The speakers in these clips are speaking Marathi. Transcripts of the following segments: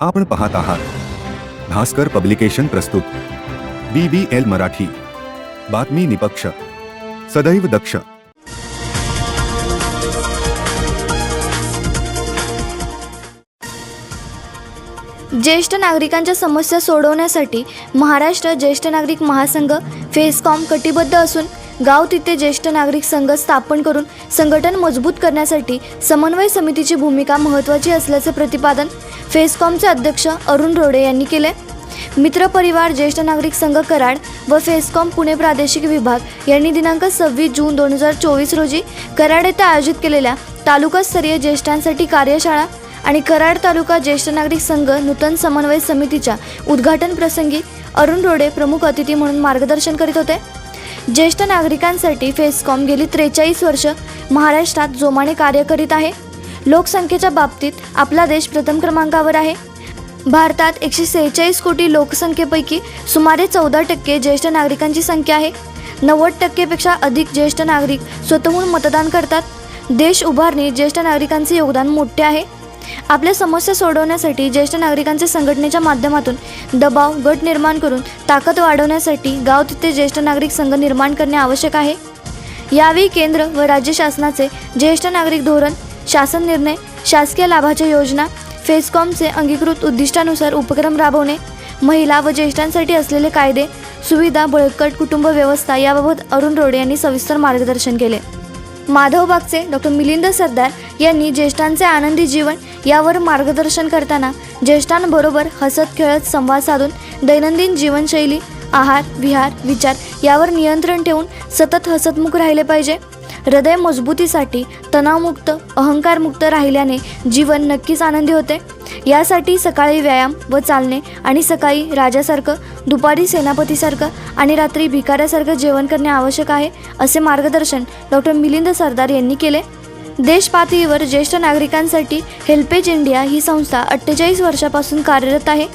आपण पाहत आहात. भास्कर पब्लिकेशन प्रस्तुत. B B L Marathi. बातमी निपक्ष. सदैव दक्ष. ज्येष्ठ नागरिकांच्या समस्या सोडवण्यासाठी महाराष्ट्र ज्येष्ठ नागरिक महासंघ फेसकॉम कटिबद्ध असून गाव तिथे ज्येष्ठ नागरिक संघ स्थापन करून संघटन मजबूत करण्यासाठी समन्वय समितीची भूमिका महत्त्वाची असल्याचे प्रतिपादन फेसकॉमचे अध्यक्ष अरुण रोडे यांनी केले. मित्र परिवार ज्येष्ठ नागरिक संघ कराड व फेसकॉम पुणे प्रादेशिक विभाग यांनी दिनांक सव्वीस जून दोन हजार चोवीस रोजी कराड येथे आयोजित केलेल्या तालुकास्तरीय ज्येष्ठांसाठी कार्यशाळा आणि कराड तालुका ज्येष्ठ नागरिक संघ नूतन समन्वय समितीच्या उद्घाटन प्रसंगी अरुण रोडे प्रमुख अतिथी म्हणून मार्गदर्शन करीत होते. ज्येष्ठ नागरिकांसाठी फेसकॉम गेली त्रेचाळीस वर्ष महाराष्ट्रात जोमाने कार्य करीत आहे. लोकसंख्येच्या बाबतीत आपला देश प्रथम क्रमांकावर आहे. भारतात एकशे सेहेचाळीस कोटी लोकसंख्येपैकी सुमारे चौदा टक्के ज्येष्ठ नागरिकांची संख्या आहे. नव्वद टक्केपेक्षा अधिक ज्येष्ठ नागरिक स्वतःहून मतदान करतात. देश उभारणी ज्येष्ठ नागरिकांचे योगदान मोठे आहे. आपल्या समस्या सोडवण्यासाठी ज्येष्ठ नागरिकांच्या संघटनेच्या माध्यमातून दबाव गट निर्माण करून ताकद वाढवण्यासाठी गाव तिथे ज्येष्ठ नागरिक संघ निर्माण करणे आवश्यक आहे. यावेळी केंद्र व राज्य शासनाचे ज्येष्ठ नागरिक धोरण शासन निर्णय शासकीय लाभाच्या योजना फेसकॉमचे अंगीकृत उद्दिष्टानुसार उपक्रम राबवणे महिला व ज्येष्ठांसाठी असलेले कायदे सुविधा बळकट कुटुंब व्यवस्था याबाबत अरुण रोडे यांनी सविस्तर मार्गदर्शन केले. माधव बागचे डॉक्टर मिलिंद सरदार यांनी ज्येष्ठांचे आनंदी जीवन यावर मार्गदर्शन करताना ज्येष्ठांबरोबर हसत खेळत संवाद साधून दैनंदिन जीवनशैली आहार विहार विचार यावर नियंत्रण ठेवून सतत हसतमुख राहिले पाहिजे. हृदय मजबूतीसाठी तणावमुक्त अहंकारमुक्त राहिल्याने जीवन नक्कीच आनंदी होते. यासाठी सकाळी व्यायाम व चालणे आणि सकाळी राजासारखं दुपारी सेनापतीसारखं आणि रात्री भिकाऱ्यासारखं जेवण करणे आवश्यक आहे असे मार्गदर्शन डॉक्टर मिलिंद सरदार यांनी केले. देशपातळीवर ज्येष्ठ नागरिकांसाठी हेल्पेज इंडिया ही संस्था अठ्ठेचाळीस वर्षापासून कार्यरत आहे.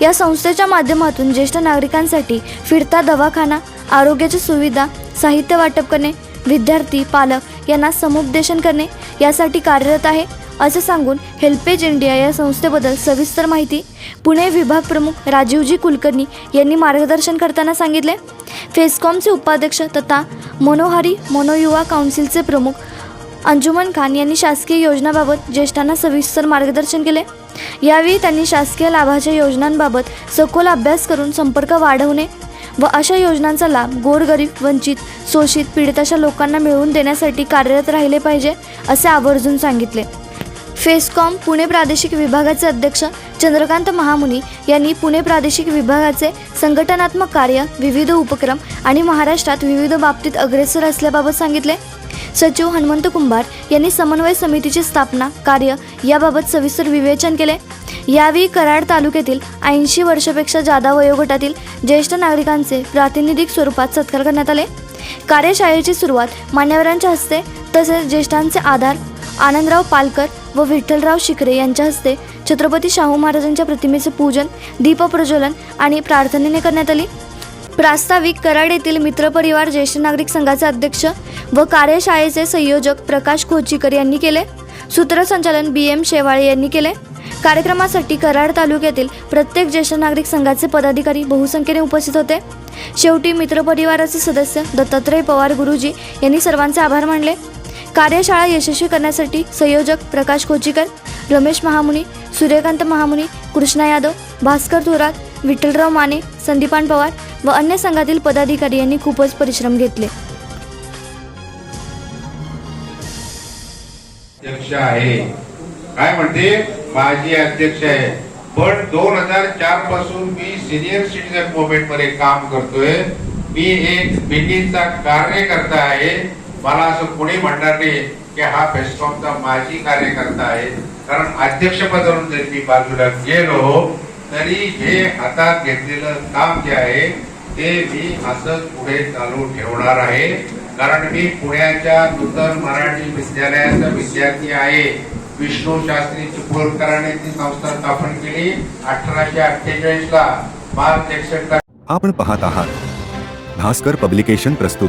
या संस्थेच्या माध्यमातून ज्येष्ठ नागरिकांसाठी फिरता दवाखाना आरोग्याच्या सुविधा साहित्य वाटप करणे विद्यार्थी पालक यांना समुपदेशन करणे यासाठी कार्यरत आहे. असं सांगून हेल्पेज इंडिया या संस्थेबद्दल सविस्तर माहिती पुणे विभाग प्रमुख राजीवजी कुलकर्णी यांनी मार्गदर्शन करताना सांगितले. फेसकॉमचे उपाध्यक्ष तथा मनोहारी मनोयुवा काउन्सिलचे प्रमुख अंजुमन खान यांनी शासकीय योजनाबाबत ज्येष्ठांना सविस्तर मार्गदर्शन केले. यावेळी त्यांनी शासकीय लाभाच्या योजनांबाबत सखोल अभ्यास करून संपर्क वाढवणे व अशा योजनांचा लाभ गोरगरीब वंचित शोषित पीडित अशा लोकांना मिळवून देण्यासाठी कार्यरत राहिले पाहिजे असे आवर्जून सांगितले. फेसकॉम पुणे प्रादेशिक विभागाचे अध्यक्ष चंद्रकांत महामुनी यांनी पुणे प्रादेशिक विभागाचे संघटनात्मक कार्य विविध उपक्रम आणि महाराष्ट्रात विविध बाबतीत अग्रेसर असल्याबाबत सांगितले. सचिव हनुमंत कुंभार यांनी समन्वय समितीची स्थापना कार्य याबाबत सविस्तर विवेचन केले. यावेळी कराड तालुक्यातील ऐंशी वर्षापेक्षा जादा वयोगटातील ज्येष्ठ नागरिकांचे प्रातिनिधिक स्वरूपात सत्कार करण्यात आले. कार्यशाळेची सुरुवात मान्यवरांच्या हस्ते तसेच ज्येष्ठांचे आधार आनंदराव पालकर व विठ्ठलराव शिकरे यांच्या हस्ते छत्रपती शाहू महाराजांच्या प्रतिमेचे पूजन दीपप्रज्वलन आणि प्रार्थनेने करण्यात आली. प्रास्ताविक कराड येथील मित्रपरिवार ज्येष्ठ नागरिक संघाचे अध्यक्ष व कार्यशाळेचे संयोजक प्रकाश खोचीकर यांनी केले. सूत्रसंचालन बी एम शेवाळे यांनी केले. कार्यक्रमासाठी कराड तालुक्यातील प्रत्येक ज्येष्ठ नागरिक संघाचे पदाधिकारी बहुसंख्येने उपस्थित होते. शेवटी मित्रपरिवाराचे सदस्य दत्तात्रय पवार गुरुजी यांनी सर्वांचे आभार मानले. कार्यशाळा यशस्वी करण्यासाठी संयोजक प्रकाश खोचीकर रमेश महामुनी सूर्यकांत महामुनी कृष्णा यादव भास्कर थोरात विठ्ठलराव माने संदीपान पवार व अन्य संघातील पदाधिकारी यांनी खूपच परिश्रम घेतले. अध्यक्ष आहे. काय म्हणते? माझी अध्यक्ष आहे. पण दोन हजार चारपासून मी सिनियर सिटीजन मुवमेंटमध्ये काम करतोय. मी एक बिल्डिंगचा कार्यकर्ता आहे. मला असं कोणी म्हणणार नाही की हा फेस्कॉमचा माजी कार्यकर्ता आहे. कारण अध्यक्षपदावरून जरी मी बाजूला गेलो तरी हे हातात घेतलेलं काम जे आहे ते मी असंच पुढे चालू ठेवणार आहे. कारण मी पुण्याच्या नूतन मराठी विद्यालयाचा विद्यार्थी आहे. विष्णू शास्त्री चिपळूणकरांनी ती संस्था स्थापन केली अठराशे अठ्ठेचाळीस ला. मार्च एकसष्ट आपण पाहत आहात. भास्कर पब्लिकेशन प्रस्तुत.